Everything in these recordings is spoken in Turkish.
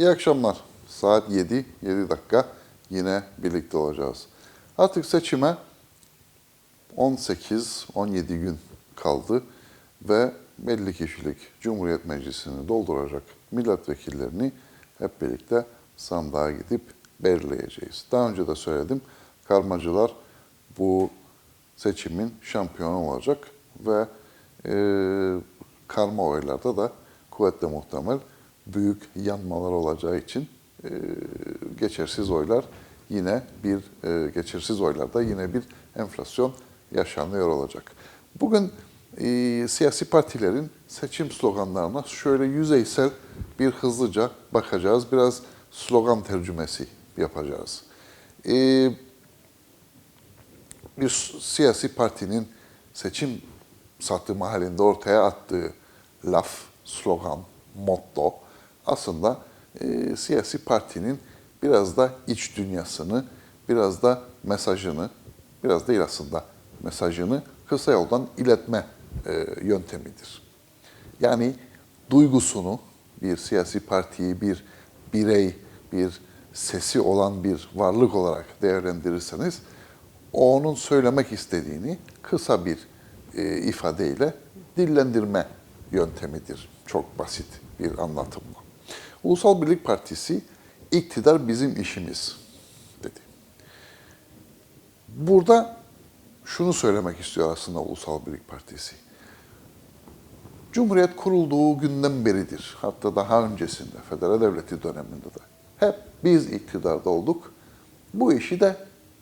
İyi akşamlar. Saat 7, 7 dakika yine birlikte olacağız. Artık seçime 18-17 gün kaldı ve belli kişilik Cumhuriyet Meclisi'ni dolduracak milletvekillerini hep birlikte sandığa gidip belirleyeceğiz. Daha önce de söyledim, karmacılar bu seçimin şampiyonu olacak ve e, karma oylarda da kuvvetle muhtemel büyük yanmalar olacağı için e, geçersiz oylar yine bir e, geçersiz oylarda yine bir enflasyon yaşanıyor olacak. Bugün e, siyasi partilerin seçim sloganlarına şöyle yüzeysel bir hızlıca bakacağız. Biraz slogan tercümesi yapacağız. E, bir siyasi partinin seçim satımı halinde ortaya attığı laf, slogan, motto aslında e, siyasi partinin biraz da iç dünyasını, biraz da mesajını, biraz değil aslında mesajını kısa yoldan iletme e, yöntemidir. Yani duygusunu bir siyasi partiyi bir birey, bir sesi olan bir varlık olarak değerlendirirseniz onun söylemek istediğini kısa bir e, ifadeyle dillendirme yöntemidir. Çok basit bir anlatımla. Ulusal Birlik Partisi iktidar bizim işimiz dedi. Burada şunu söylemek istiyor aslında Ulusal Birlik Partisi. Cumhuriyet kurulduğu günden beridir, hatta daha öncesinde, federal devleti döneminde de hep biz iktidarda olduk. Bu işi de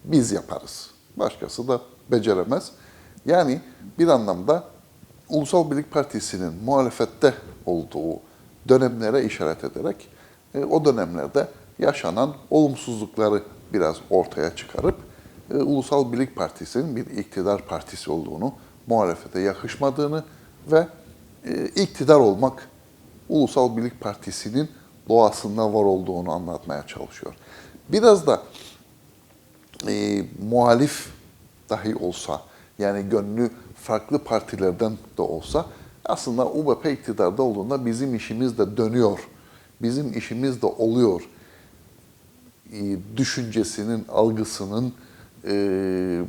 biz yaparız. Başkası da beceremez. Yani bir anlamda Ulusal Birlik Partisi'nin muhalefette olduğu dönemlere işaret ederek e, o dönemlerde yaşanan olumsuzlukları biraz ortaya çıkarıp e, Ulusal Birlik Partisi'nin bir iktidar partisi olduğunu, muhalefete yakışmadığını ve e, iktidar olmak Ulusal Birlik Partisi'nin doğasında var olduğunu anlatmaya çalışıyor. Biraz da e, muhalif dahi olsa, yani gönlü farklı partilerden de olsa aslında UBP iktidarda olduğunda bizim işimiz de dönüyor. Bizim işimiz de oluyor. E, düşüncesinin, algısının, e,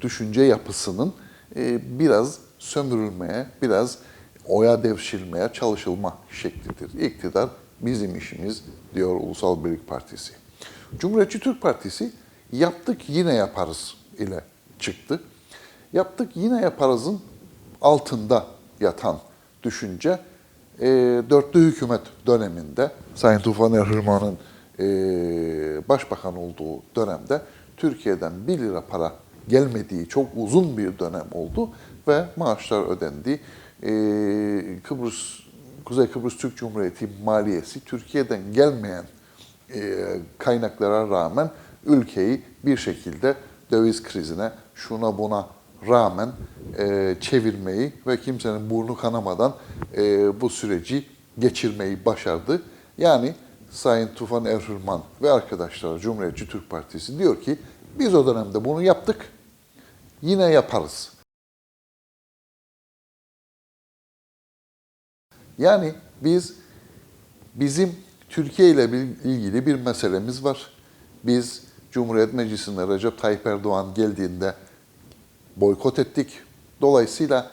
düşünce yapısının e, biraz sömürülmeye, biraz oya devşirmeye çalışılma şeklidir. İktidar bizim işimiz diyor Ulusal Birlik Partisi. Cumhuriyetçi Türk Partisi yaptık yine yaparız ile çıktı. Yaptık yine yaparızın altında yatan düşünce e, dörtlü hükümet döneminde Sayın Tufan Erhürman'ın e, başbakan olduğu dönemde Türkiye'den 1 lira para gelmediği çok uzun bir dönem oldu ve maaşlar ödendi. E, Kıbrıs Kuzey Kıbrıs Türk Cumhuriyeti maliyesi Türkiye'den gelmeyen e, kaynaklara rağmen ülkeyi bir şekilde döviz krizine, şuna buna rağmen e, çevirmeyi ve kimsenin burnu kanamadan e, bu süreci geçirmeyi başardı. Yani Sayın Tufan Erhürman ve arkadaşları Cumhuriyetçi Türk Partisi diyor ki biz o dönemde bunu yaptık, yine yaparız. Yani biz bizim Türkiye ile ilgili bir meselemiz var. Biz Cumhuriyet Meclisi'nde Recep Tayyip Erdoğan geldiğinde boykot ettik. Dolayısıyla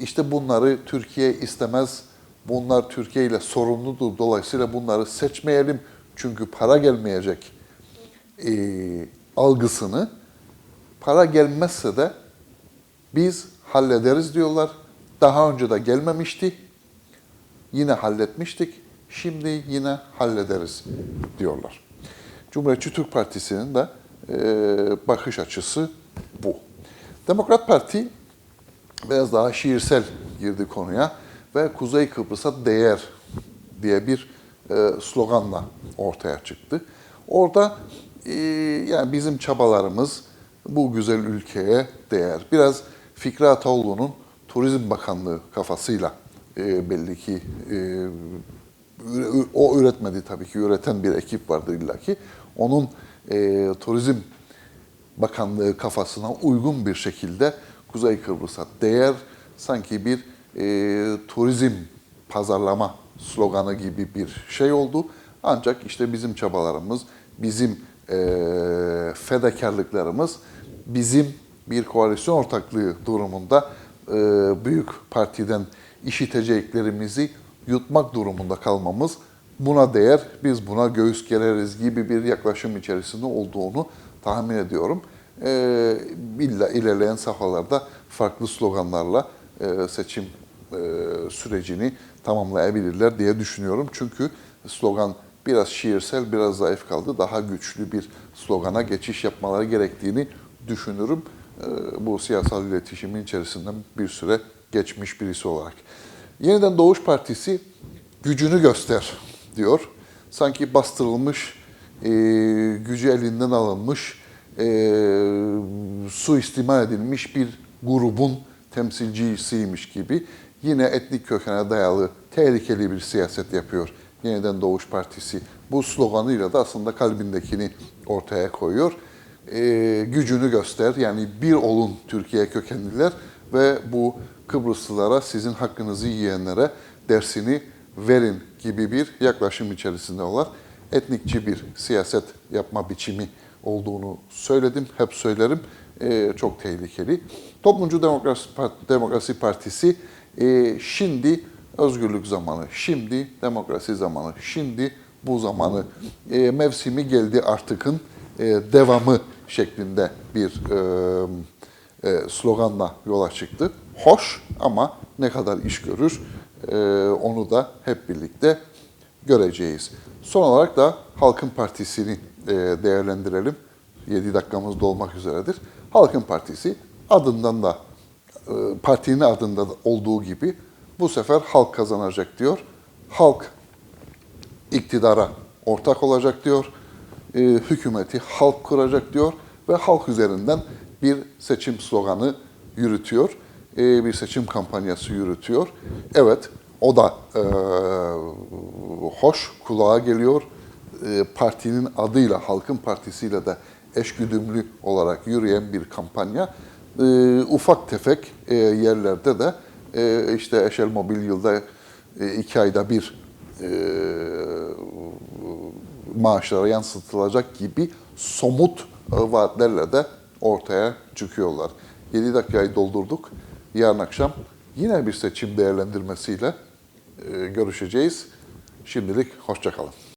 işte bunları Türkiye istemez. Bunlar Türkiye ile sorumludur. Dolayısıyla bunları seçmeyelim. Çünkü para gelmeyecek e, algısını para gelmezse de biz hallederiz diyorlar. Daha önce de gelmemişti. Yine halletmiştik. Şimdi yine hallederiz diyorlar. Cumhuriyetçi Türk Partisi'nin de e, bakış açısı bu. Demokrat Parti biraz daha şiirsel girdi konuya ve Kuzey Kıbrıs'a değer diye bir e, sloganla ortaya çıktı. Orada e, yani bizim çabalarımız bu güzel ülkeye değer. Biraz Fikri Ataoğlu'nun Turizm Bakanlığı kafasıyla e, belli ki e, o üretmedi tabii ki üreten bir ekip vardır illaki. Onun e, Turizm Bakanlığı kafasına uygun bir şekilde Kuzey Kıbrıs'a değer sanki bir e, turizm pazarlama sloganı gibi bir şey oldu. Ancak işte bizim çabalarımız, bizim e, fedakarlıklarımız, bizim bir koalisyon ortaklığı durumunda e, büyük partiden işiteceklerimizi yutmak durumunda kalmamız buna değer, biz buna göğüs gereriz gibi bir yaklaşım içerisinde olduğunu tahmin ediyorum. E, illa ilerleyen safhalarda farklı sloganlarla e, seçim e, sürecini tamamlayabilirler diye düşünüyorum. Çünkü slogan biraz şiirsel, biraz zayıf kaldı. Daha güçlü bir slogana geçiş yapmaları gerektiğini düşünürüm. E, bu siyasal iletişimin içerisinden bir süre geçmiş birisi olarak. Yeniden Doğuş Partisi gücünü göster diyor. Sanki bastırılmış, e, gücü elinden alınmış, e, suistimal edilmiş bir grubun temsilcisiymiş gibi yine etnik kökene dayalı tehlikeli bir siyaset yapıyor Yeniden Doğuş Partisi. Bu sloganıyla da aslında kalbindekini ortaya koyuyor. E, gücünü göster yani bir olun Türkiye kökenliler ve bu Kıbrıslılara sizin hakkınızı yiyenlere dersini verin gibi bir yaklaşım içerisinde olan etnikçi bir siyaset yapma biçimi olduğunu söyledim, hep söylerim. Ee, çok tehlikeli. Toplumcu Demokrasi, Demokrasi Partisi e, şimdi özgürlük zamanı, şimdi demokrasi zamanı, şimdi bu zamanı e, mevsimi geldi artıkın e, devamı şeklinde bir e, e, sloganla yola çıktı. Hoş ama ne kadar iş görür e, onu da hep birlikte göreceğiz. Son olarak da Halkın Partisi'ni e, değerlendirelim. 7 dakikamız dolmak üzeredir. Halkın Partisi adından da e, partinin adında da olduğu gibi bu sefer halk kazanacak diyor. Halk iktidara ortak olacak diyor. E, hükümeti halk kuracak diyor ve halk üzerinden bir seçim sloganı yürütüyor. Bir seçim kampanyası yürütüyor. Evet, o da e, hoş kulağa geliyor. E, partinin adıyla, Halkın Partisi'yle de eşgüdümlü olarak yürüyen bir kampanya. E, ufak tefek e, yerlerde de e, işte Eşel Mobil yılda e, iki ayda bir e, maaşlara yansıtılacak gibi somut e, vaatlerle de ortaya çıkıyorlar. 7 dakikayı doldurduk. Yarın akşam yine bir seçim değerlendirmesiyle görüşeceğiz. Şimdilik hoşçakalın.